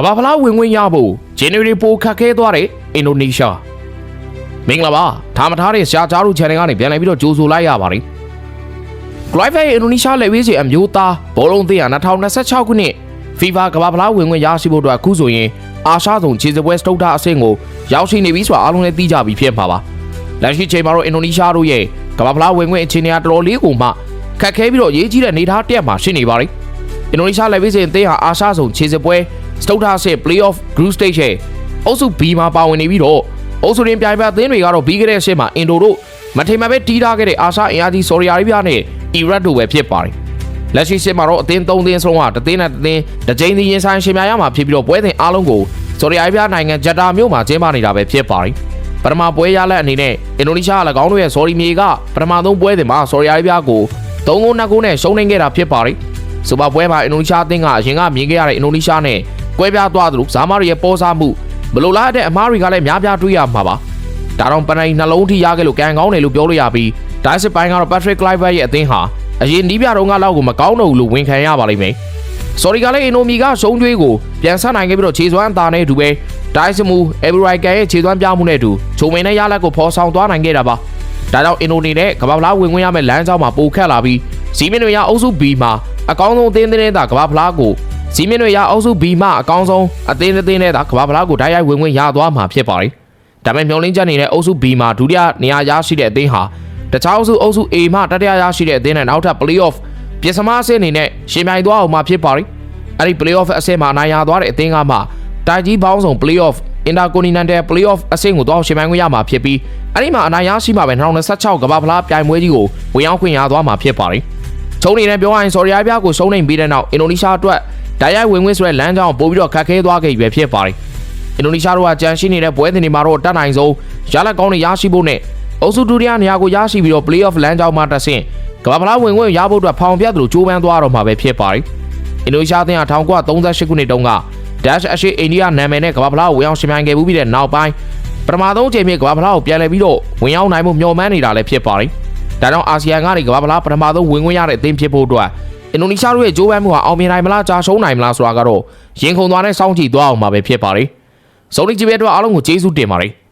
ကမ္ဘာဖလားဝင်ဝင်ရဖို့ဂျန်နဝါရီပိုခတ်ခဲသွားတဲ့အင်ဒိုနီးရှားမင်္ဂလာပါထားမထားတဲ့ရှားကြားတို့ channel ကနေပြန်လည်ပြီးတော့ကြိုဆိုလိုက်ရပါတယ် Clive ရဲ့အင်ဒိုနီးရှားလက်ဝေးချေအမျိုးသားဘောလုံးသင်းဟာ2026ခုနှစ် FIFA ကမ္ဘာဖလားဝင်ဝင်ရရှိဖို့အတွက်အခုဆိုရင်အာရှဇုံခြေစပွဲစတုတ်တာအဆင့်ကိုရောက်ရှိနေပြီဆိုတာအားလုံးလည်းသိကြပြီဖြစ်မှာပါလက်ရှိချိန်မှာတော့အင်ဒိုနီးရှားတို့ရဲ့ကမ္ဘာဖလားဝင်ဝင်အခြေအနေအတော်လေးကိုမှခက်ခဲပြီးတော့ရေးကြီးတဲ့အနေအထားတစ်ရပ်မှာရှိနေပါပြီအင်ဒိုနီးရှားလက်ဝေးချေအသင်းဟာအာရှဇုံခြေစပွဲ စတုတ်တာအဆင့် Playoff Group Stage ရဲ့အုပ်စု B မှာပါဝင်နေပြီးတော့အုပ်စုရင်းပြိုင်ပွဲအသင်းတွေကတော့ပြီးခဲ့တဲ့အဆင့်မှာအင်ဒိုတို့မထိမ်မပဲတီးထားခဲ့တဲ့အာရှအင်အားကြီးဆော်ရီအာရေဗျနဲ့အီရတ်တို့ပဲဖြစ်ပါတယ်။လက်ရှိစစ်မှာတော့အသင်း၃သင်းစလုံးကတစ်သင်းနဲ့တစ်သင်းတစ်ကြိမ်စီရင်ဆိုင်ရှင်များရမှာဖြစ်ပြီးတော့ပွဲစဉ်အားလုံးကိုဆော်ရီအာရေဗျနိုင်ငံဂျက်တာမြို့မှာကျင်းပနေတာပဲဖြစ်ပါတယ်။ပထမပွဲရလက်အနေနဲ့အင်ဒိုနီးရှားက၎င်းတို့ရဲ့ဆော်ရီမြေကပထမဆုံးပွဲစဉ်မှာဆော်ရီအာရေဗျကို3ဂိုး2ဂိုးနဲ့ရှုံးနိမ့်ခဲ့တာဖြစ်ပါတယ်။စူပါပွဲမှာအင်ဒိုနီးရှားအသင်းကအရင်ကမြင်ခဲ့ရတဲ့အင်ဒိုနီးရှားနဲ့ ကွဲပြားသွားသလိုဇာမားတွေရဲ့ပေါ်စားမှုဘလို့လားတဲ့အမားတွေကလည်းများပြားတွေးရမှာပါ။ဒါတော့ပနိုင်နှလုံးထိရခဲ့လို့ကန်ကောင်းတယ်လို့ပြောလို့ရပြီးဒိုင်းစစ်ပိုင်းကတော့ Patrick Kluivert ရဲ့အသင်းဟာအရင်နီးပြတော့ကလောက်ကိုမကောင်းတော့ဘူးလို့ဝန်ခံရပါလိမ့်မယ်။ Sorry ကလည်းအင်နိုမီကရှုံးကြွေးကိုပြန်ဆက်နိုင်ခဲ့ပြီးတော့ခြေစွမ်းအသာနဲ့အတူပဲဒိုင်းစမူအေဘရိုင်ကန်ရဲ့ခြေစွမ်းပြမှုနဲ့အတူချုံမင်းနဲ့ရလက်ကိုဖော်ဆောင်သွားနိုင်ခဲ့တာပါ။ဒါကြောင့်အင်ဒိုနီနဲ့ကမ္ဘာဖလားဝင်ဝင်ရမယ့်လမ်းကြောင်းမှာပိုခက်လာပြီးဇီမင်းတွေရအုပ်စု B မှာအကောင်းဆုံးအသင်းသတင်းသာကမ္ဘာဖလားကို ဇီမင်းတွေရအုပ်စု B မှာအကောင်းဆုံးအသင်းအသင်းနဲ့သာကမ္ဘာဖလားကိုဓာတ်ရိုက်ဝင်ဝင်ရသွားမှာဖြစ်ပါတယ်။ဒါပေမဲ့မျောလင်းချက်နေတဲ့အုပ်စု B မှာဒုတိယနေရာရရှိတဲ့အသင်းဟာတခြားအုပ်စုအုပ်စု A မှာတတိယရရှိတဲ့အသင်းနဲ့နောက်ထပ် play-off ပြင်စမအဆင့်အနေနဲ့ရှင်ပြိုင်သွားအောင်မှာဖြစ်ပါတယ်။အဲ့ဒီ play-off အဆင့်မှာနိုင်ရသွားတဲ့အသင်းကမှတိုင်ကြီးပေါင်းဆောင် play-off Intercontinental play-off အဆင့်ကိုသွားရှင်ပြိုင်ခွင့်ရမှာဖြစ်ပြီးအဲ့ဒီမှာအနိုင်ရရှိမှာပဲ2026ကမ္ဘာဖလားပြိုင်ပွဲကြီးကိုဝင်ရောက်ခွင့်ရသွားမှာဖြစ်ပါတယ်။ချုံနေနဲ့ပြောရရင်ဆော်ရီယာပြကိုရှုံးနေပြီးတဲ့နောက်အင်ဒိုနီးရှားအတွက် ဓာတ်ရိုက်ဝင်ဝင်ဆိုတဲ့လမ်းကြောင်းပို့ပြီးတော့ခက်ခဲသွားခဲ့ပြီပဲဖြစ်ပါတယ်။အင်ဒိုနီးရှားတို့ကကြံရှိနေတဲ့ပွဲစဉ်တွေမှာတော့တတ်နိုင်ဆုံးရလက်ကောင်းတွေရရှိဖို့နဲ့အုပ်စုဒုတိယနေရာကိုရရှိပြီးတော့ play-off လမ်းကြောင်းမှာတက်ဆင့်ကမ္ဘာဖလားဝင်ဝင်ရဖို့အတွက်ဖောင်ပြတ်သလိုကြိုးပမ်းသွားတော့မှာပဲဖြစ်ပါတယ်။အင်ဒိုနီးရှားအသင်းဟာ1938ခုနှစ်တုန်းက Dash အရှိအိန္ဒိယနာမည်နဲ့ကမ္ဘာဖလားကိုဝင်အောင်ရှင်ပြိုင်ခဲ့မှုပြီးတဲ့နောက်ပိုင်းပထမဆုံးအကြိမ်မြေကမ္ဘာဖလားကိုပြန်လည်ပြီးတော့ဝင်ရောက်နိုင်မှုမျှော်မှန်းနေတာလည်းဖြစ်ပါတယ်။ဒါကြောင့်အာဆီယံကနေကမ္ဘာဖလားပထမဆုံးဝင်ခွင့်ရတဲ့အသင်းဖြစ်ဖို့အတွက် အင်ဒိုနီးရှားတို့ရဲ့ကြိုးပမ်းမှုဟာအောင်မြင်နိုင်မလားကြာရှုံးနိုင်မလားဆိုတာကတော့ရင်ခုန်သွားတဲ့စောင့်ကြည့်သွားအောင်မှာပဲဖြစ်ပါတယ်။စုံလင်ကြည့်တဲ့အတွက်အားလုံးကိုကျေးဇူးတင်ပါတယ်။